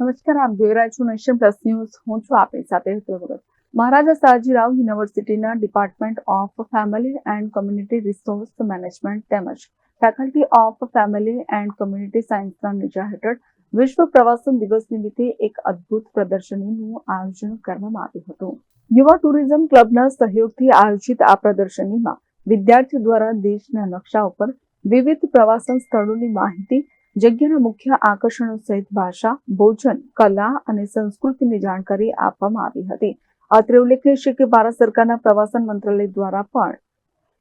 નમસ્કાર, આપ જોઈ રહ્યા છો નેશન પ્લસ ન્યૂઝ. હું છું આપની સાથે ભગત. મહારાજા સાજીરાવ યુનિવર્સિટીના department of family and community resource management તેમજ faculty of family and community સાયન્સના નેજા હેઠળ વિશ્વ પ્રવાસન દિવસ નિમિત્તે એક અદ્ભુત પ્રદર્શનીનું આયોજન કરવામાં આવ્યું હતું. યુવા ટુરિઝમ ક્લબના સહયોગથી આયોજિત આ પ્રદર્શનીમાં વિદ્યાર્થીઓ દ્વારા દેશના નકશા ઉપર વિવિધ પ્રવાસન સ્થળોની માહિતી જગ્યાના મુખ્ય આકર્ષણો સહિત ભાષા, ભોજન, કલા અને સંસ્કૃતિની જાણકારી આપવામાં આવી હતી. અત્રે ઉલ્લેખનીય છે કે ભારત સરકારના પ્રવાસન મંત્રાલય દ્વારા પણ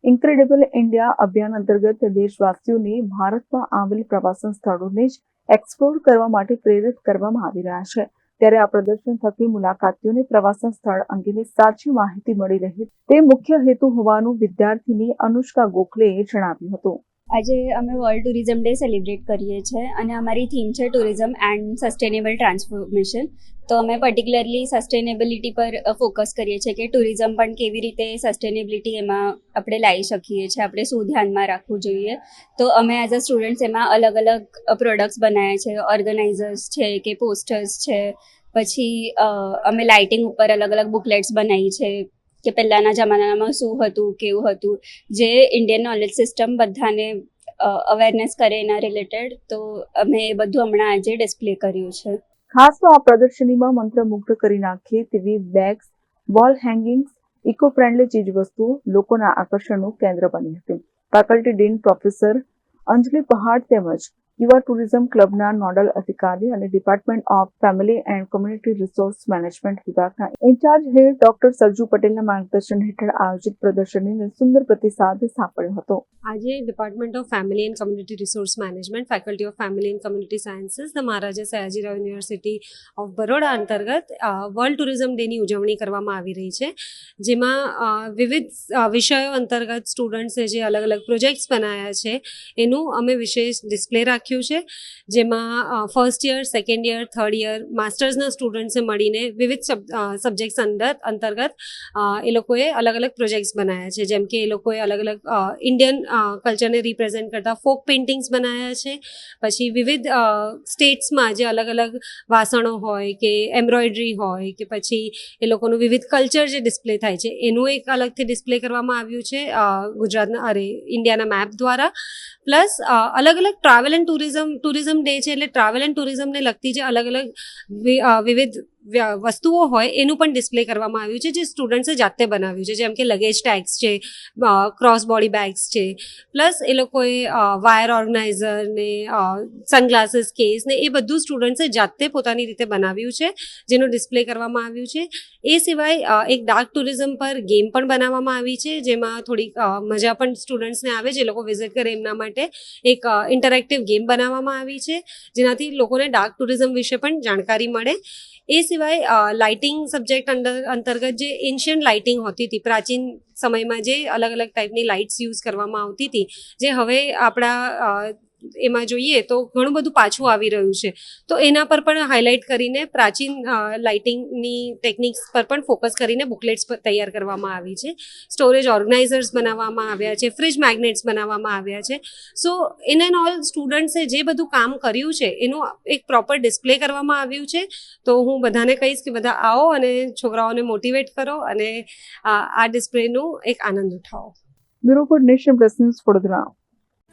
ઇન્ક્રેડિબલ ઇન્ડિયા અભિયાન અંતર્ગત દેશવાસીઓને ભારતમાં આવેલ પ્રવાસન સ્થળોને જ એક્સપ્લોર કરવા માટે પ્રેરિત કરવામાં આવી રહ્યા છે. ત્યારે આ પ્રદર્શન થકી મુલાકાતીઓને પ્રવાસન સ્થળ અંગેની સાચી માહિતી મળી રહે. તે મુખ્ય હેતુ હોવાનું વિદ્યાર્થીની અનુષ્કા ગોખલેએ જણાવ્યું હતું. આજે અમે વર્લ્ડ ટુરિઝમ ડે સેલિબ્રેટ કરીએ છીએ અને અમારી થીમ છે ટુરિઝમ એન્ડ સસ્ટેનેબલ ટ્રાન્સફોર્મેશન તો અમે પર્ટિક્યુલરલી સસ્ટેનેબિલિટી પર ફોકસ કરીએ છીએ કે ટુરિઝમ પણ કેવી રીતે સસ્ટેનેબિલિટી એમાં આપણે લાવી શકીએ છીએ, આપણે શું ધ્યાનમાં રાખવું જોઈએ. તો અમે એઝ અ સ્ટુડન્ટ્સ એમાં અલગ અલગ પ્રોડક્ટ્સ બનાવ્યા છે ઓર્ગેનાઇઝર્સ છે કે પોસ્ટર્સ છે. પછી અમે લાઇટિંગ ઉપર અલગ અલગ બુકલેટ્સ બનાવી છે. કે પહેલાંના જમાનામાં શું હતું, કેવું હતું, જે ઇન્ડિયન નોલેજ સિસ્ટમ બધાને અવેરનેસ કરે એના રિલેટેડ તો અમે એ બધું હમણાં આજે ડિસ્પ્લે કર્યું છે. ખાસ તો આ પ્રદર્શનીમાં મંત્રમુગ્ધ કરી નાખે તેવી bags wall hangings eco friendly ચીજવસ્તુઓ લોકોના આકર્ષણનું કેન્દ્ર બની હતી. ફેકલ્ટી ડીન પ્રોફેસર અંજલિ પહાડ તેમજ યુવા ટુરિઝમ ક્લબના નોડલ અધિકારી અને department of family and community resource management વિભાગના ઇન્ચાર્જ હેડ ડોક્ટર સરજુ પટેલના માર્ગદર્શન હેઠળ આયોજિત પ્રદર્શનીને સુંદર પ્રતિસાદ સાંપડ્યો હતો. આજે department of family and community resource management, faculty of family and community sciences Maharaja Sayajirao university of Baroda અંતર્ગત વર્લ્ડ ટુરિઝમ ડેની ઉજવણી કરવામાં આવી રહી છે. જેમાં વિવિધ વિષયો અંતર્ગત સ્ટુડન્ટ્સે જે અલગ અલગ પ્રોજેક્ટ્સ બનાવ્યા છે, એનું અમે વિશેષ ડિસ્પ્લે રાખ્યું છે, જેમાં first year second year third year માસ્ટર્સના સ્ટુડન્ટ્સે મળીને વિવિધ સબ્જેક્ટ્સ અંદર, અંતર્ગત એ લોકોએ અલગ અલગ પ્રોજેક્ટ્સ બનાવ્યા છે. જેમ કે એ લોકોએ અલગ અલગ ઇન્ડિયન કલ્ચરને રિપ્રેઝેન્ટ કરતા ફોક પેઇન્ટિંગ્સ બનાવ્યા છે. પછી વિવિધ સ્ટેટ્સમાં જે અલગ અલગ વાસણો હોય કે એમ્બ્રોઇડરી હોય કે પછી એ લોકોનું વિવિધ કલ્ચર જે ડિસ્પ્લે થાય છે, એનું એક અલગથી ડિસ્પ્લે કરવામાં આવ્યું છે ગુજરાતના, અરે ઇન્ડિયાના મેપ દ્વારા. પ્લસ અલગ અલગ travel and tourism tourism day છે એટલે ટ્રાવેલ એન્ડ ટુરિઝમને લગતી જે અલગ અલગ વિવિધ વસ્તુઓ હોય, એનું પણ ડિસ્પ્લે કરવામાં આવ્યું છે, જે સ્ટુડન્ટ્સે જાતે બનાવ્યું છે, જેમ કે લગેજ ટેગ્સ છે ક્રોસ બોડી બેગ્સ છે, પ્લસ એ લોકોએ વાયર ઓર્ગનાઇઝર ને સનગ્લાસીસ, કેસ ને, એ બધું સ્ટુડન્ટ્સે જાતે પોતાની રીતે બનાવ્યું છે, જેનું ડિસ્પ્લે કરવામાં આવ્યું છે. એ સિવાય એક ડાર્ક ટુરિઝમ પર ગેમ પણ બનાવવામાં આવી છે, જેમાં થોડીક મજા પણ સ્ટુડન્ટ્સને આવે, જે લોકો વિઝિટ કરે એમના માટે એક ઇન્ટરેક્ટિવ ગેમ બનાવવામાં આવી છે, જેનાથી લોકોને ડાર્ક ટુરિઝમ વિશે પણ જાણકારી મળે. એ સિવાય લાઇટિંગ સબ્જેક્ટ અંડર અંતર્ગત જે એન્શિયન્ટ લાઇટિંગ હોતી હતી, પ્રાચીન સમયમાં જે અલગ અલગ ટાઈપની લાઇટ્સ યુઝ કરવામાં આવતી હતી, જે હવે આપણા એમાં જોઈએ તો ઘણું બધું પાછું આવી રહ્યું છે. તો એના પર પણ હાઇલાઇટ કરીને પ્રાચીન લાઇટિંગની ટેકનિક્સ પર પણ ફોકસ કરીને બુકલેટ્સ તૈયાર કરવામાં આવી છે. સ્ટોરેજ ઓર્ગનાઇઝર્સ બનાવવામાં આવ્યા છે ફ્રિજ મેગ્નેટ્સ બનાવવામાં આવ્યા છે. સો ઇન એન્ડ ઓલ સ્ટુડન્ટ્સે જે બધું કામ કર્યું છે, એનું એક પ્રોપર ડિસ્પ્લે કરવામાં આવ્યું છે. તો હું બધાને કહીશ કે બધા આવો અને છોકરાઓને મોટિવેટ કરો અને આ ડિસ્પ્લેનું એક આનંદ ઉઠાવો. Bureau for nation plus news